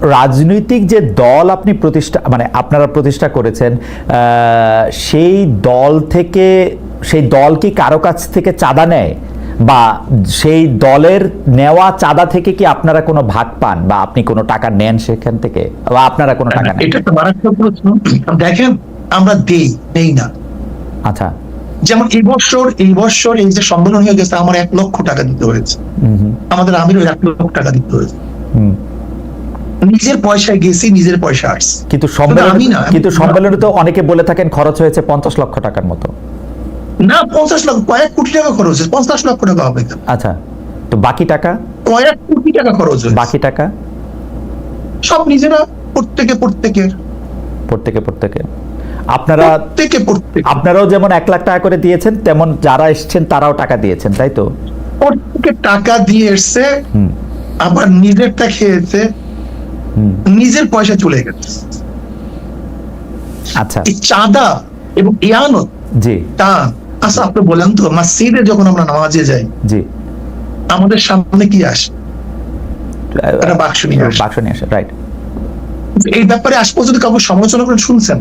রাজনৈতিক যে দল আপনি প্রতিষ্ঠা মানে আপনারা প্রতিষ্ঠা করেছেন সেই দল থেকে সেই দল কি কারও কাছ থেকে চাঁদা নেয়? বা সেই দলের নেওয়া চাঁদা থেকে কি আপনারা কোনো ভাগ পান? বা আপনি কোনো টাকা নেন সেখান থেকে? বা আপনারা কোনো টাকা নেন? এটা তো মারাত্মক প্রশ্ন। দেখেন আমরা দেই নেই না। আচ্ছা। যেমন এই বছর এই বছর এই যে সম্মেলন হয়ে গেছে আমার এক লক্ষ টাকা দিতে হয়েছে। আমাদের আমিরও এক লক্ষ টাকা দিতে হয়েছে। নিজের পয়সায় গেছি নিজের পয়সা আসছে কিন্তু সম্মেলনে কিন্তু সম্মেলনে তো অনেকে বলে থাকেন খরচ হয়েছে পঞ্চাশ লক্ষ টাকার মতো। না পঞ্চাশ লক্ষ কয়েক কোটি টাকা খরচ হয়েছে পঞ্চাশ লক্ষ টাকা হবে? আচ্ছা তো বাকি টাকা? কয়েক কোটি টাকা খরচ হয়েছে। বাকি টাকা? সব নিজেরা প্রত্যেকে প্রত্যেকের। প্রত্যেকে প্রত্যেকে আপনারা আপনারাও যেমন এক লাখ টাকা করে দিয়েছেন তেমন যারা এসছেন তারাও টাকা দিয়েছেন তাই তো? প্রত্যেকে টাকা দিয়ে এসছে হুম। আবার নিজেরটা খেয়েছে নিজের পয়সা চলে গেছে। আচ্ছা। এই চাঁদা এবং ইয়ানত জি। তা আচ্ছা আপনি বলেন তো মসজিদে যখন আমরা নামাজে যাই জি। আমাদের সামনে কি আসে? একটা বাক্স নিয়ে আসে। বাক্স নিয়ে আসে রাইট এই ব্যাপারে আজ পর্যন্ত কাউকে সমালোচনা করে শুনছেন?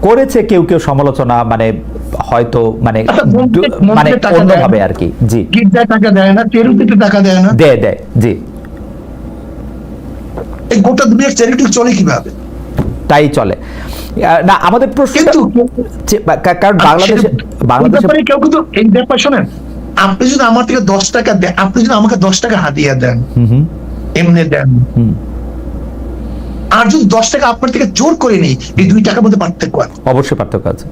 করেছে কেউ কেউ সমালোচনা মানে হয়তো মানে আচ্ছা, মানে অন্যভাবে? আর কি জি। গির্জায় টাকা দেয় না চ্যারিটিতে টাকা দেয় না। দেয় দেয় জি। এই গোটা দুনিয়ার চ্যারিটি চলে কীভাবে? তাই চলে। না আমাদের প্রশ্ন কারণ বাংলাদেশে বাংলাদেশে কেউ কিন্তু এই ব্যাপার শোনেন। আপনি যদি আমার থেকে দশ টাকা দেন আপনি যদি আমাকে দশ টাকা হাতিয়ে দেন এমনি দেন। আর যদি দশ টাকা আপনার থেকে জোর করে নেই এই দুই টাকার মধ্যে পার্থক্য আছে? অবশ্যই পার্থক্য আছে।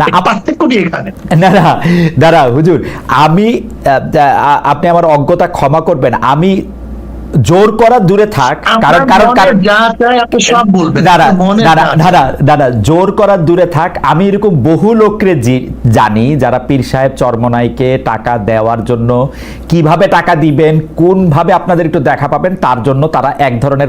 না পার্থক্য নেই এখানে? না না দাঁড়া হুজুর আমি আপনি আমার অজ্ঞতা ক্ষমা করবেন। আমি জোর করা দূরে থাক কারণ কারণ দাদা দাদা দাদা দাঁড়া জোর করার দূরে থাক। আমি এরকম বহু লোককে জানি যারা পীর সাহেব চরমনাইকে টাকা দেওয়ার জন্য কীভাবে টাকা দিবেন কোন ভাবে আপনাদের একটু দেখা পাবেন তার জন্য তারা এক ধরনের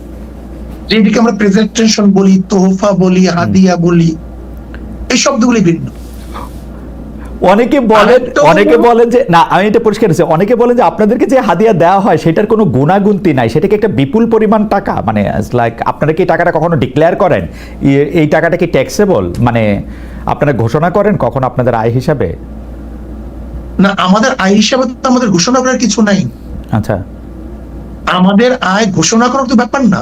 যেদিকে আমরা প্রেজেন্টেশন বলি তোহফা বলি হাদিয়া বলি এই শব্দগুলি ভিন্ন। অনেকে বলেন অনেকে বলেন যে না আমি এটা পরিষ্কার হচ্ছে অনেকে বলেন যে আপনাদেরকে যে হাদিয়া দেওয়া হয় সেটার কোনো গুণাগুন্তি নাই। সেটাকে একটা বিপুল পরিমাণ টাকা মানে লাইক আপনারা কি টাকাটা কখনো ডিক্লেয়ার করেন? এই টাকাটা কি ট্যাক্সেবল মানে আপনারা ঘোষণা করেন কখন আপনাদের আয় হিসাবে? না আমাদের আয় হিসাবে তো আমাদের ঘোষণা করার কিছু নাই। আচ্ছা। আমাদের আয় ঘোষণা করার তো ব্যাপার না।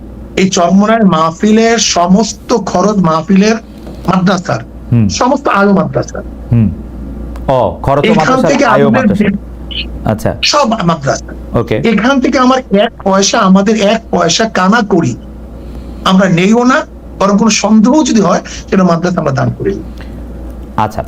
এই চরমনায় মাহফিলের সমস্ত খরচ মাহফিলের মাদ্রাসার সমস্ত আলো মাদ্রাসার। ও খরচ থেকে আচ্ছা। সব মাদ্রাসা। ওকে। এখান থেকে আমার এক পয়সা আমাদের এক পয়সা কানা করি আমরা নেইও না বরং কোনো সন্দেহ যদি হয় সেটা মাদ্রাসা আমরা দান করি। আচ্ছা।